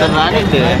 Terima kasih.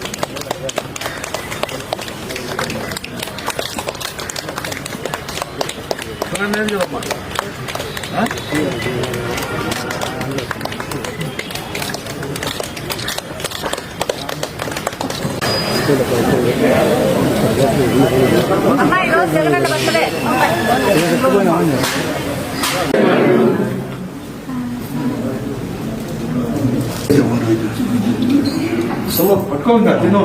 జై జగన్ అమ్మాయి రోజు జగనన్న బర్త్డే పట్టుకోండి తిను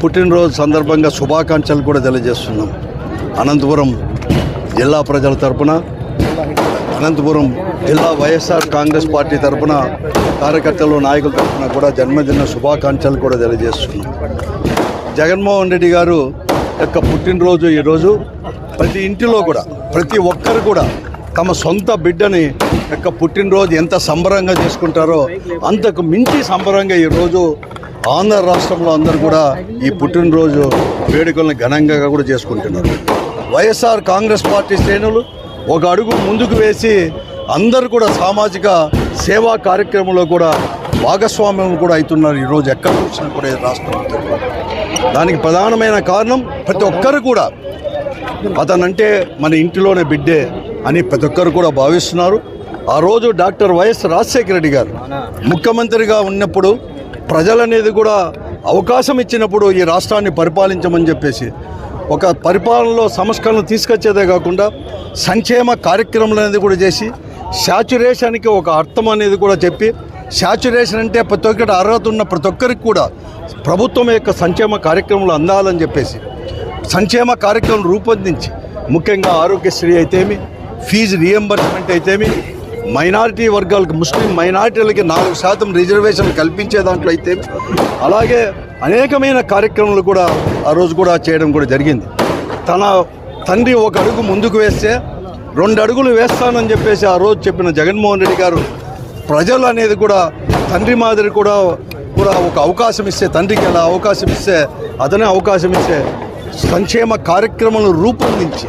పుట్టినరోజు సందర్భంగా శుభాకాంక్షలు కూడా తెలియజేస్తున్నాం. అనంతపురం జిల్లా ప్రజల తరపున అనంతపురం జిల్లా వైఎస్ఆర్ కాంగ్రెస్ పార్టీ తరఫున కార్యకర్తలు నాయకుల తరఫున కూడా జన్మదిన శుభాకాంక్షలు కూడా తెలియజేస్తున్నాం. జగన్మోహన్ రెడ్డి గారు యొక్క పుట్టినరోజు ఈరోజు ప్రతి ఇంటిలో కూడా ప్రతి ఒక్కరు కూడా తమ సొంత బిడ్డని యొక్క పుట్టినరోజు ఎంత సంబరంగా చేసుకుంటారో అంతకు మించి సంబరంగా ఈరోజు ఆంధ్ర రాష్ట్రంలో అందరూ కూడా ఈ పుట్టినరోజు వేడుకలను ఘనంగా కూడా చేసుకుంటున్నారు. వైఎస్ఆర్ కాంగ్రెస్ పార్టీ శ్రేణులు ఒక అడుగు ముందుకు వేసి అందరూ కూడా సామాజిక సేవా కార్యక్రమంలో కూడా భాగస్వామ్యం కూడా అవుతున్నారు. ఈరోజు ఎక్కడ చూసినా కూడా ఈ రాష్ట్రం దానికి ప్రధానమైన కారణం ప్రతి ఒక్కరు కూడా అతనంటే మన ఇంటిలోనే బిడ్డే అని ప్రతి ఒక్కరు కూడా భావిస్తున్నారు. ఆ రోజు డాక్టర్ వైఎస్ రాజశేఖర రెడ్డి గారు ముఖ్యమంత్రిగా ఉన్నప్పుడు ప్రజలనేది కూడా అవకాశం ఇచ్చినప్పుడు ఈ రాష్ట్రాన్ని పరిపాలించమని చెప్పేసి ఒక పరిపాలనలో సంస్కరణలు తీసుకొచ్చేదే కాకుండా సంక్షేమ కార్యక్రమాలు అనేది కూడా చేసి శాచురేషన్కి ఒక అర్థం అనేది కూడా చెప్పి శాచురేషన్ అంటే ప్రతి ఒక్కటి అర్హత ఉన్న ప్రతి ఒక్కరికి కూడా ప్రభుత్వం యొక్క సంక్షేమ కార్యక్రమాలు అందాలని చెప్పేసి సంక్షేమ కార్యక్రమం రూపొందించి ముఖ్యంగా ఆరోగ్యశ్రీ అయితేమి ఫీజు రియంబర్స్మెంట్ అయితేమి మైనారిటీ వర్గాలకు ముస్లిం మైనారిటీలకి నాలుగు శాతం రిజర్వేషన్ కల్పించే దాంట్లో అయితే అలాగే అనేకమైన కార్యక్రమాలు కూడా ఆ రోజు కూడా చేయడం కూడా జరిగింది. తన తండ్రి ఒక అడుగు ముందుకు వేస్తే రెండు అడుగులు వేస్తానని చెప్పేసి ఆ రోజు చెప్పిన జగన్మోహన్ రెడ్డి గారు ప్రజలు అనేది కూడా తండ్రి మాదిరి కూడా కూడా ఒక అవకాశం ఇస్తే తండ్రికి ఎలా అవకాశం ఇస్తే అతనే అవకాశం ఇస్తే సంక్షేమ కార్యక్రమాలను రూపొందించి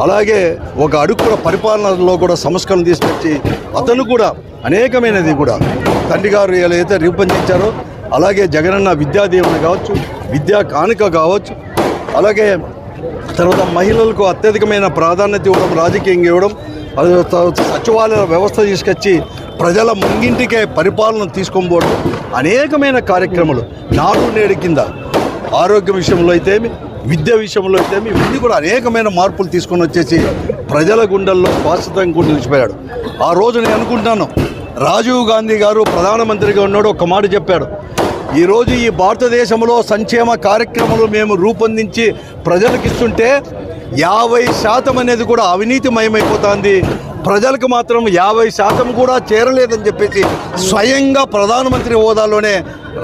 అలాగే ఒక అడుగుల పరిపాలనలో కూడా సంస్కరణ తీసుకొచ్చి అతను కూడా అనేకమైనది కూడా. తండ్రి గారు ఏదైతే రూపొందించారో అలాగే జగనన్న విద్యాదీవన కావచ్చు విద్యా కానుక కావచ్చు అలాగే తర్వాత మహిళలకు అత్యధికమైన ప్రాధాన్యత ఇవ్వడం రాజకీయంగా ఇవ్వడం తర్వాత సచివాలయ వ్యవస్థ తీసుకొచ్చి ప్రజల ముంగింటికే పరిపాలన తీసుకొని పోవడం అనేకమైన కార్యక్రమాలు నాడు నేడు కింద. ఆరోగ్య విషయంలో అయితే విద్య విషయంలో అయితే ఇవన్నీ కూడా అనేకమైన మార్పులు తీసుకొని వచ్చేసి ప్రజల గుండెల్లో శాశ్వతంగా కూడా నిలిచిపోయాడు. ఆ రోజు నేను అనుకుంటాను రాజీవ్ గాంధీ గారు ప్రధానమంత్రిగా ఉన్నాడు ఒక మాట చెప్పాడు. ఈరోజు ఈ భారతదేశంలో సంక్షేమ కార్యక్రమాలు మేము రూపొందించి ప్రజలకు ఇస్తుంటే యాభై శాతం అనేది కూడా అవినీతిమయమైపోతుంది. ప్రజలకు మాత్రం యాభై శాతం కూడా చేరలేదని చెప్పేసి స్వయంగా ప్రధానమంత్రి హోదాలోనే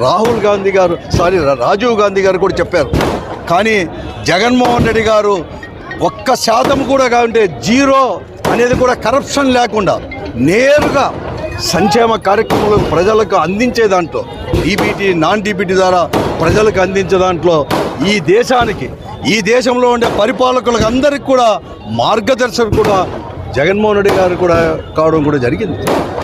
రాహుల్ గాంధీ గారు సారీ రాజీవ్ గాంధీ గారు కూడా చెప్పారు. కానీ జగన్మోహన్ రెడ్డి గారు ఒక్క శాతం కూడా కాకుంటే జీరో అనేది కూడా కరప్షన్ లేకుండా నేరుగా సంక్షేమ కార్యక్రమాలు ప్రజలకు అందించే దాంట్లో డీబీటీ నాన్ డీబీటీ ద్వారా ప్రజలకు అందించే దాంట్లో ఈ దేశానికి ఈ దేశంలో ఉండే పరిపాలకులకు అందరికి కూడా మార్గదర్శకులు కూడా జగన్మోహన్ రెడ్డి గారు కూడా కావడం కూడా జరిగింది.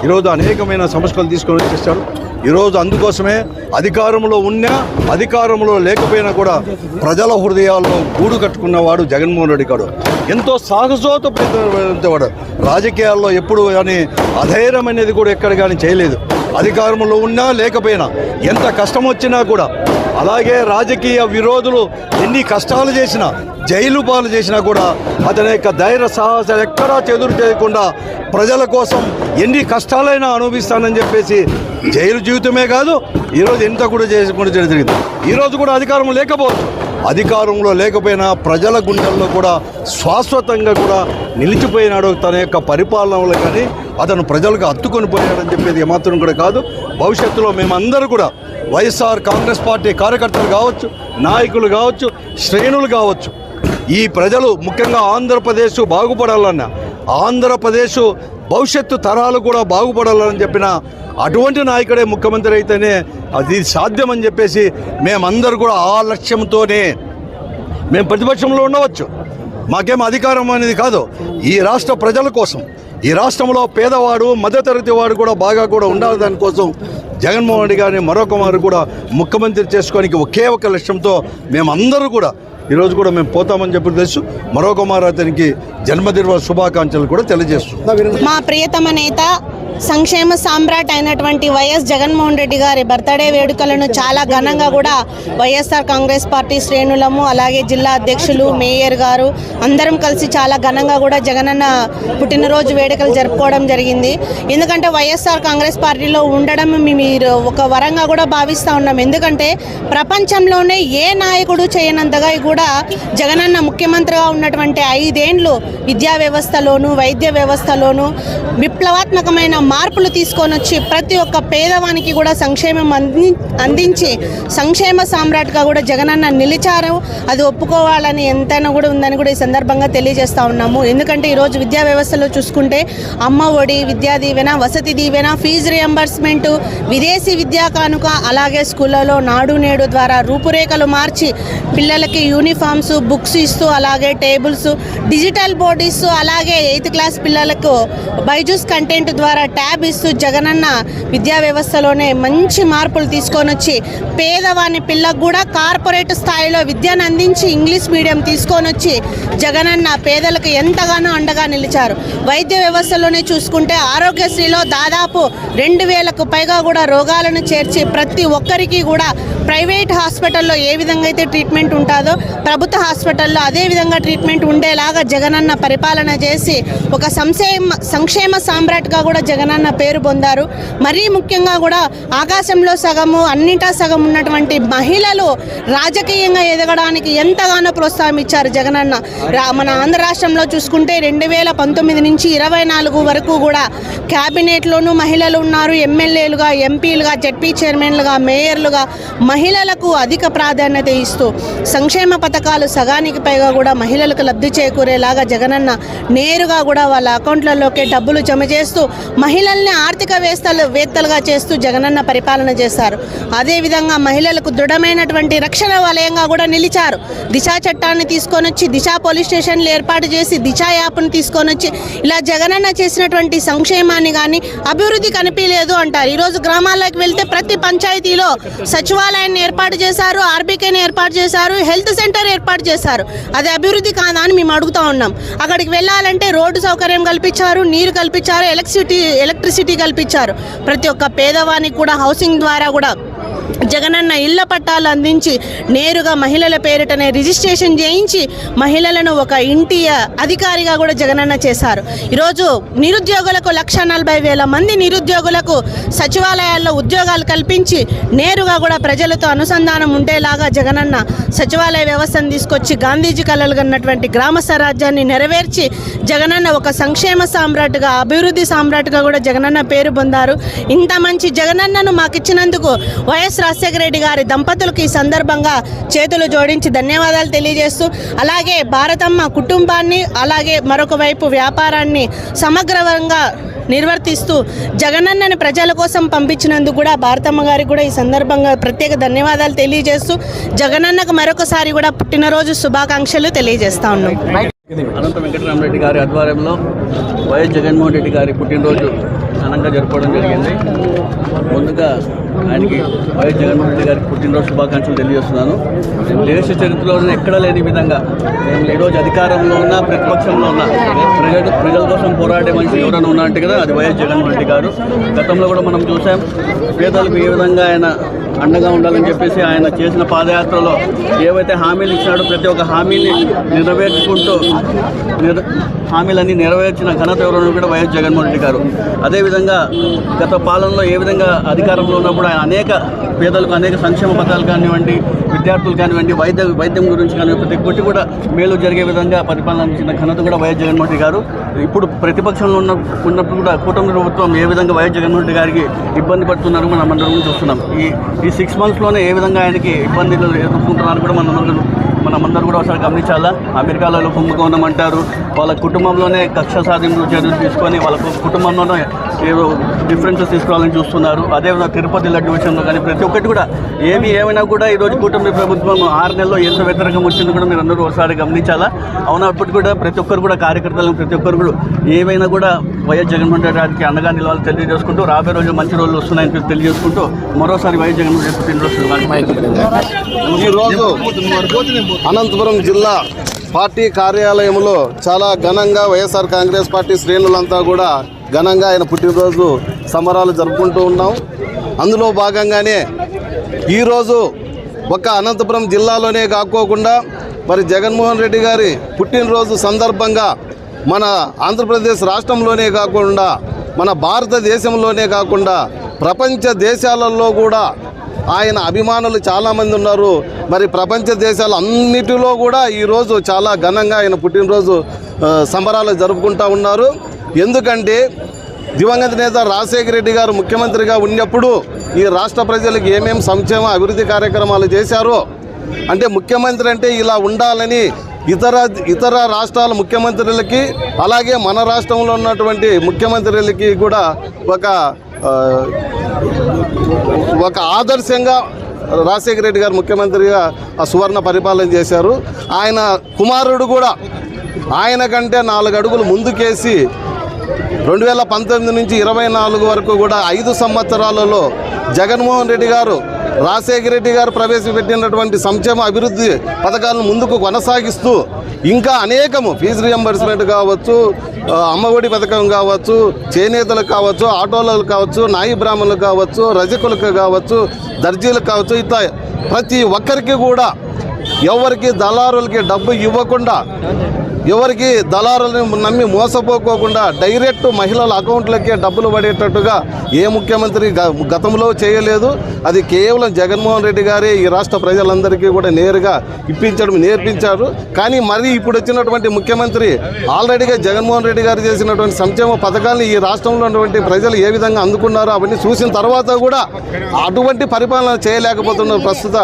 ఈరోజు అనేకమైన సంస్కరణలు తీసుకొని వచ్చేసాడు ఈరోజు అందుకోసమే అధికారంలో ఉన్నా అధికారంలో లేకపోయినా కూడా ప్రజల హృదయాల్లో గూడు కట్టుకున్నవాడు జగన్మోహన్ రెడ్డి గారు ఎంతో సాహసోతవాడు రాజకీయాల్లో ఎప్పుడు కానీ అధైర్యం అనేది కూడా ఎక్కడ కానీ చేయలేదు. అధికారంలో ఉన్నా లేకపోయినా ఎంత కష్టం వచ్చినా కూడా అలాగే రాజకీయ విరోధులు ఎన్ని కష్టాలు చేసినా జైలు పాలు చేసినా కూడా అతని యొక్క ధైర్య సాహసాలు ఎక్కడా చెదురు చేయకుండా ప్రజల కోసం ఎన్ని కష్టాలైనా అనుభవిస్తానని చెప్పేసి జైలు జీవితమే కాదు ఈరోజు ఎంత కూడా చేసుకుంటే జరిగింది. ఈరోజు కూడా అధికారం లేకపోవచ్చు. అధికారంలో లేకపోయినా ప్రజల గుండెల్లో కూడా శాశ్వతంగా కూడా నిలిచిపోయినాడు తన యొక్క పరిపాలనలో కానీ అతను ప్రజలకు అత్తుకొని పోయాడని చెప్పేది ఏమాత్రం కూడా కాదు. భవిష్యత్తులో మేమందరూ కూడా వైఎస్ఆర్ కాంగ్రెస్ పార్టీ కార్యకర్తలు కావచ్చు నాయకులు కావచ్చు శ్రేణులు కావచ్చు ఈ ప్రజలు ముఖ్యంగా ఆంధ్రప్రదేశ్ బాగుపడాలన్న ఆంధ్రప్రదేశ్ భవిష్యత్తు తరాలు కూడా బాగుపడాలని చెప్పిన అటువంటి నాయకుడే ముఖ్యమంత్రి అయితేనే అది సాధ్యమని చెప్పేసి మేమందరూ కూడా ఆ లక్ష్యంతోనే మేము ప్రతిపక్షంలో ఉండవచ్చు. మాకేం అధికారం అనేది కాదు. ఈ రాష్ట్ర ప్రజల కోసం ఈ రాష్ట్రంలో పేదవాడు మధ్యతరగతి వాడు కూడా బాగా కూడా ఉండాలి దానికోసం జగన్మోహన్ రెడ్డి గారిని మరొక వారు కూడా ముఖ్యమంత్రి చేసుకోవడానికి ఒకే ఒక లక్ష్యంతో మేమందరూ కూడా ఈరోజు కూడా మేము పోతామని చెప్పి తెలుసు. మరొక మారు అతనికి జన్మదిన శుభాకాంక్షలు కూడా తెలియజేస్తున్నాం. మా ప్రియతమ నేత సంక్షేమ సామ్రాట్ అయినటువంటి వైఎస్ జగన్మోహన్ రెడ్డి గారి బర్త్డే వేడుకలను చాలా ఘనంగా కూడా వైఎస్ఆర్ కాంగ్రెస్ పార్టీ శ్రేణులము అలాగే జిల్లా అధ్యక్షులు మేయర్ గారు అందరం కలిసి చాలా ఘనంగా కూడా జగనన్న పుట్టినరోజు వేడుకలు జరుపుకోవడం జరిగింది. ఎందుకంటే వైఎస్ఆర్ కాంగ్రెస్ పార్టీలో ఉండడం మీరు ఒక వరంగా కూడా భావిస్తూ ఉన్నాం. ఎందుకంటే ప్రపంచంలోనే ఏ నాయకుడు చేయనంతగా కూడా జగనన్న ముఖ్యమంత్రిగా ఉన్నటువంటి ఐదేండ్లు విద్యా వ్యవస్థలోను వైద్య వ్యవస్థలోను విప్లవాత్మకమైన మార్పులు తీసుకొని వచ్చి ప్రతి ఒక్క పేదవానికి కూడా సంక్షేమం అంది అందించి సంక్షేమ సామ్రాట్గా కూడా జగనన్న నిలిచారు. అది ఒప్పుకోవాలని ఎంతైనా కూడా ఉందని కూడా ఈ సందర్భంగా తెలియజేస్తూ ఉన్నాము. ఎందుకంటే ఈరోజు విద్యా వ్యవస్థలో చూసుకుంటే అమ్మ ఒడి విద్యా దీవెన వసతి దీవెన ఫీజు రియంబర్స్మెంట్ విదేశీ విద్యా కానుక అలాగే స్కూళ్ళలో నాడు నేడు ద్వారా రూపురేఖలు మార్చి పిల్లలకి యూనిఫామ్స్ బుక్స్ ఇస్తూ అలాగే టేబుల్స్ డిజిటల్ బోర్డ్ ఇస్తూ అలాగే ఎయిత్ క్లాస్ పిల్లలకు బైజూస్ కంటెంట్ ద్వారా ట్యాబ్ ఇస్తూ జగనన్న విద్యా వ్యవస్థలోనే మంచి మార్పులు తీసుకొని వచ్చి పేదవాని పిల్లకు కూడా కార్పొరేట్ స్థాయిలో విద్యను అందించి ఇంగ్లీష్ మీడియం తీసుకొని వచ్చి జగనన్న పేదలకు ఎంతగానో అండగా నిలిచారు. వైద్య వ్యవస్థలోనే చూసుకుంటే ఆరోగ్యశ్రీలో దాదాపు రెండు వేలకు పైగా కూడా రోగాలను చేర్చి ప్రతి ఒక్కరికి కూడా ప్రైవేట్ హాస్పిటల్లో ఏ విధంగా అయితే ట్రీట్మెంట్ ఉంటుందో ప్రభుత్వ హాస్పిటల్లో అదే విధంగా ట్రీట్మెంట్ ఉండేలాగా జగనన్న పరిపాలన చేసి ఒక సంక్షేమ సంక్షేమ సామ్రాట్గా కూడా జగన్ జగనన్న పేరు పొందారు. మరీ ముఖ్యంగా కూడా ఆకాశంలో సగము అన్నిటా సగం ఉన్నటువంటి మహిళలు రాజకీయంగా ఎదగడానికి ఎంతగానో ప్రోత్సాహం ఇచ్చారు జగనన్న మన ఆంధ్ర రాష్ట్రంలో చూసుకుంటే రెండు వేల పంతొమ్మిది నుంచి ఇరవై నాలుగు వరకు కూడా క్యాబినెట్లోనూ మహిళలు ఉన్నారు. ఎమ్మెల్యేలుగా ఎంపీలుగా జడ్పీ చైర్మన్లుగా మేయర్లుగా మహిళలకు అధిక ప్రాధాన్యత ఇస్తూ సంక్షేమ పథకాలు సగానికి పైగా కూడా మహిళలకు లబ్ధి చేకూరేలాగా జగనన్న నేరుగా కూడా వాళ్ళ అకౌంట్లలోకి డబ్బులు జమ చేస్తూ మహిళల్ని ఆర్థిక వేస్తలు వేత్తలుగా చేస్తూ జగనన్న పరిపాలన చేశారు. అదేవిధంగా మహిళలకు దృఢమైనటువంటి రక్షణ వలయంగా కూడా నిలిచారు. దిశా చట్టాన్ని తీసుకొని వచ్చి దిశా పోలీస్ స్టేషన్లు ఏర్పాటు చేసి దిశా యాప్ను తీసుకొని వచ్చి ఇలా జగనన్న చేసినటువంటి సంక్షేమాన్ని కానీ అభివృద్ధి కనిపించలేదు అంటారు. ఈరోజు గ్రామాల్లోకి వెళ్తే ప్రతి పంచాయతీలో సచివాలయాన్ని ఏర్పాటు చేశారు ఆర్బీకేని ఏర్పాటు చేశారు హెల్త్ సెంటర్ ఏర్పాటు చేశారు. అది అభివృద్ధి కాదా అని మేము అడుగుతా ఉన్నాం. అక్కడికి వెళ్ళాలంటే రోడ్డు సౌకర్యం కల్పించారు నీరు కల్పించారు ఎలక్ట్రిసిటీ ఎలక్ట్రిసిటీ కల్పించారు. ప్రతి ఒక్క పేదవానికి కూడా హౌసింగ్ ద్వారా కూడా జగనన్న ఇళ్ళ పట్టాలు అందించి నేరుగా మహిళల పేరిటనే రిజిస్ట్రేషన్ చేయించి మహిళలను ఒక ఇంటి అధికారిగా కూడా జగనన్న చేశారు. ఈరోజు నిరుద్యోగులకు లక్ష నలభై వేల మంది నిరుద్యోగులకు సచివాలయాల్లో ఉద్యోగాలు కల్పించి నేరుగా కూడా ప్రజలతో అనుసంధానం ఉండేలాగా జగనన్న సచివాలయ వ్యవస్థను తీసుకొచ్చి గాంధీజీ కలలు కన్నటువంటి గ్రామ స్వరాజ్యాన్ని నెరవేర్చి జగనన్న ఒక సంక్షేమ సామ్రాట్గా అభివృద్ధి సామ్రాట్గా కూడా జగనన్న పేరు పొందారు. ఇంత మంచి జగనన్నను మాకు ఇచ్చినందుకు వైఎస్ రాజశేఖర రెడ్డి గారి దంపతులకు ఈ సందర్భంగా చేతులు జోడించి ధన్యవాదాలు తెలియజేస్తూ అలాగే భారతమ్మ కుటుంబాన్ని అలాగే మరొక వైపు వ్యాపారాన్ని సమగ్రంగా నిర్వర్తిస్తూ జగనన్నని ప్రజల కోసం పంపించినందుకు కూడా భారతమ్మ గారికి కూడా ఈ సందర్భంగా ప్రత్యేక ధన్యవాదాలు తెలియజేస్తూ జగనన్నకు మరొకసారి కూడా పుట్టినరోజు శుభాకాంక్షలు తెలియజేస్తా ఉన్నాం. అనంత వెంకటరామరెడ్డి గారి ఆధ్వర్యంలో వైఎస్ జగన్మోహన్ రెడ్డి గారి పుట్టినరోజు ఘనంగా జరుపుకోవడం జరిగింది. ముందుగా ఆయనకి వైఎస్ జగన్మోహన్ రెడ్డి గారికి పుట్టినరోజు శుభాకాంక్షలు తెలియజేస్తున్నాను. దేశ చరిత్రలోనే ఎక్కడ లేని విధంగా ఈరోజు అధికారంలో ఉన్నా ప్రతిపక్షంలో ఉన్న ప్రజలు ప్రజల కోసం పోరాడే మనిషి ఎవరైనా ఉన్నా అంటే కదా అది వైఎస్ జగన్మోహన్ రెడ్డి గారు. గతంలో కూడా మనం చూసాం పేదలకు ఏ విధంగా ఆయన అండగా ఉండాలని చెప్పేసి ఆయన చేసిన పాదయాత్రలో ఏవైతే హామీలు ఇచ్చినాడో ప్రతి ఒక్క హామీని నెరవేర్చుకుంటూ నిర హామీలన్నీ నెరవేర్చిన ఘనత ఎవరు కూడా వైఎస్ జగన్మోహన్ రెడ్డి గారు. అదేవిధంగా గత పాలనలో ఏ విధంగా అధికారంలో ఉన్నప్పుడు ఆయన అనేక పేదలకు అనేక సంక్షేమ పథకాలు కానివ్వండి విద్యార్థులు కానివ్వండి వైద్య వైద్యం గురించి కానివ్వండి ప్రతి ఒక్కటి కూడా మేలు జరిగే విధంగా పరిపాలన ఘనత కూడా వైఎస్ జగన్మోహన్ రెడ్డి గారు. ఇప్పుడు ప్రతిపక్షంలో ఉన్న ఉన్నప్పుడు కూడా కూటమి ప్రభుత్వం ఏ విధంగా వైఎస్ జగన్మోహన్ రెడ్డి గారికి ఇబ్బంది పడుతున్నారో మనం అందరం చూస్తున్నాం. ఈ ఈ సిక్స్ మంత్స్లోనే ఏ విధంగా ఆయనకి ఇబ్బందులు ఎదుర్కొంటున్నారని కూడా మనందరూ మనమందరూ కూడా ఒకసారి గమనించాలా? అమెరికాలో కుంభకోణం అంటారు. వాళ్ళ కుటుంబంలోనే కక్ష సాధింపు చర్యలు తీసుకొని వాళ్ళ కుటుంబంలోనే ఏదో డిఫరెన్సెస్ తీసుకురావాలని చూస్తున్నారు. అదేవిధంగా తిరుపతి లడ్డు విషయంలో కానీ ప్రతి ఒక్కటి కూడా ఏమి ఏమైనా కూడా ఈరోజు కూటమి ప్రభుత్వం ఆరు నెలల్లో ఎంత వ్యతిరేకం వచ్చిందో కూడా మీరు అందరూ ఒకసారి గమనించాలా? అవునప్పటికీ కూడా ప్రతి ఒక్కరు కూడా కార్యకర్తలను ప్రతి ఒక్కరు కూడా ఏమైనా కూడా వైఎస్ జగన్మోహన్ రెడ్డి గారికి అండగా నిలవాలని తెలియజేసుకుంటూ రాబోయే రోజులు మంచి రోజులు వస్తున్నాయని చెప్పి తెలియజేసుకుంటూ మరోసారి వైఎస్ జగన్మోహన్ రెడ్డి పుట్టినరోజు ఈరోజు అనంతపురం జిల్లా పార్టీ కార్యాలయంలో చాలా ఘనంగా వైఎస్ఆర్ కాంగ్రెస్ పార్టీ శ్రేణులంతా కూడా ఘనంగా ఆయన పుట్టినరోజు సంబరాలు జరుపుకుంటూ ఉన్నాం. అందులో భాగంగానే ఈరోజు ఒక అనంతపురం జిల్లాలోనే కాకోకుండా మరి జగన్మోహన్ రెడ్డి గారి పుట్టినరోజు సందర్భంగా మన ఆంధ్రప్రదేశ్ రాష్ట్రంలోనే కాకుండా మన భారతదేశంలోనే కాకుండా ప్రపంచ దేశాలలో కూడా ఆయన అభిమానులు చాలామంది ఉన్నారు. మరి ప్రపంచ దేశాలు అన్నిటిలో కూడా ఈరోజు చాలా ఘనంగా ఆయన పుట్టినరోజు సంబరాలు జరుపుకుంటూ ఉన్నారు. ఎందుకంటే దివంగత నేత రాజశేఖర రెడ్డి గారు ముఖ్యమంత్రిగా ఉన్నప్పుడు ఈ రాష్ట్ర ప్రజలకు ఏమేం సంక్షేమ అభివృద్ధి కార్యక్రమాలు చేశారో అంటే ముఖ్యమంత్రి అంటే ఇలా ఉండాలని ఇతర ఇతర రాష్ట్రాల ముఖ్యమంత్రులకి అలాగే మన రాష్ట్రంలో ఉన్నటువంటి ముఖ్యమంత్రులకి కూడా ఒక ఒక ఆదర్శంగా రాజశేఖర రెడ్డి గారు ముఖ్యమంత్రిగా ఆ సువర్ణ పరిపాలన చేశారు. ఆయన కుమారుడు కూడా ఆయన కంటే నాలుగు అడుగులు ముందుకేసి రెండు వేల పంతొమ్మిది నుంచి ఇరవై నాలుగు వరకు కూడా ఐదు సంవత్సరాలలో జగన్మోహన్ రెడ్డి గారు రాజశేఖర రెడ్డి గారు ప్రవేశపెట్టినటువంటి సంక్షేమ అభివృద్ధి పథకాలను ముందుకు కొనసాగిస్తూ ఇంకా అనేకము ఫీజు రియంబర్స్మెంట్ కావచ్చు అమ్మఒడి పథకం కావచ్చు చేనేతలకు కావచ్చు ఆటోలకు కావచ్చు నాయి బ్రాహ్మణులకు కావచ్చు రజకులకు కావచ్చు దర్జీలకు కావచ్చు ఇట్లా ప్రతి ఒక్కరికి కూడా ఎవరికి దళారులకి డబ్బు ఇవ్వకుండా ఎవరికి దళారులను నమ్మి మోసపోకోకుండా డైరెక్ట్ మహిళల అకౌంట్లకే డబ్బులు పడేటట్టుగా ఏ ముఖ్యమంత్రి గ- గతంలో చేయలేదు. అది కేవలం జగన్మోహన్ రెడ్డి గారే ఈ రాష్ట్ర ప్రజలందరికీ కూడా నేరుగా ఇప్పించడం నేర్పించారు. కానీ మరి ఇప్పుడు వచ్చినటువంటి ముఖ్యమంత్రి ఆల్రెడీగా జగన్మోహన్ రెడ్డి గారు చేసినటువంటి సంక్షేమ పథకాలను ఈ రాష్ట్రంలో ఉన్నటువంటి ప్రజలు ఏ విధంగా అందుకున్నారో అవన్నీ చూసిన తర్వాత కూడా అటువంటి పరిపాలన చేయలేకపోతున్నారు ప్రస్తుత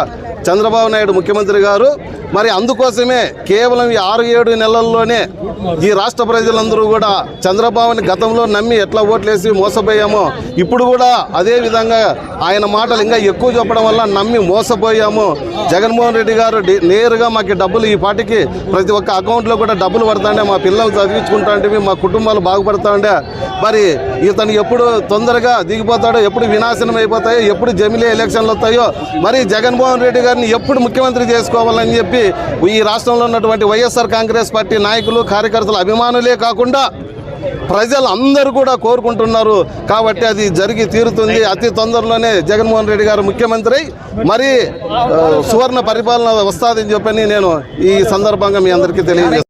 చంద్రబాబు నాయుడు ముఖ్యమంత్రి గారు. మరి అందుకోసమే కేవలం ఈ ఆరు ఏడు నెలల్లోనే ఈ రాష్ట్ర ప్రజలందరూ కూడా చంద్రబాబుని గతంలో నమ్మి ఎట్లా ఓట్లేసి మోసపోయామో ఇప్పుడు కూడా అదే విధంగా ఆయన మాటలు ఇంకా ఎక్కువ చెప్పడం వల్ల నమ్మి మోసపోయాము. జగన్మోహన్ రెడ్డి గారు నేరుగా మాకు డబ్బులు ఈ పాటికి ప్రతి ఒక్క అకౌంట్లో కూడా డబ్బులు పడతాండే మా పిల్లలు చదివించుకుంటాంటే మా కుటుంబాలు బాగుపడతాండే. మరి ఇతను ఎప్పుడు తొందరగా దిగిపోతాడో ఎప్పుడు వినాశనం అయిపోతాయో ఎప్పుడు జమిలీ ఎలక్షన్లు వస్తాయో మరి జగన్మోహన్ రెడ్డి గారిని ఎప్పుడు ముఖ్యమంత్రి చేసుకోవాలని చెప్పి ఈ రాష్ట్రంలో ఉన్నటువంటి వైఎస్ఆర్ కాంగ్రెస్ పార్టీ నాయకులు కార్యకర్తలు అభిమానులే కాకుండా ప్రజలు అందరూ కూడా కోరుకుంటున్నారు. కాబట్టి అది జరిగి తీరుతుంది. అతి తొందరలోనే జగన్మోహన్ రెడ్డి గారు ముఖ్యమంత్రి మరి సువర్ణ పరిపాలన వస్తుందని చెప్పని నేను ఈ సందర్భంగా మీ అందరికీ తెలియజేస్తాను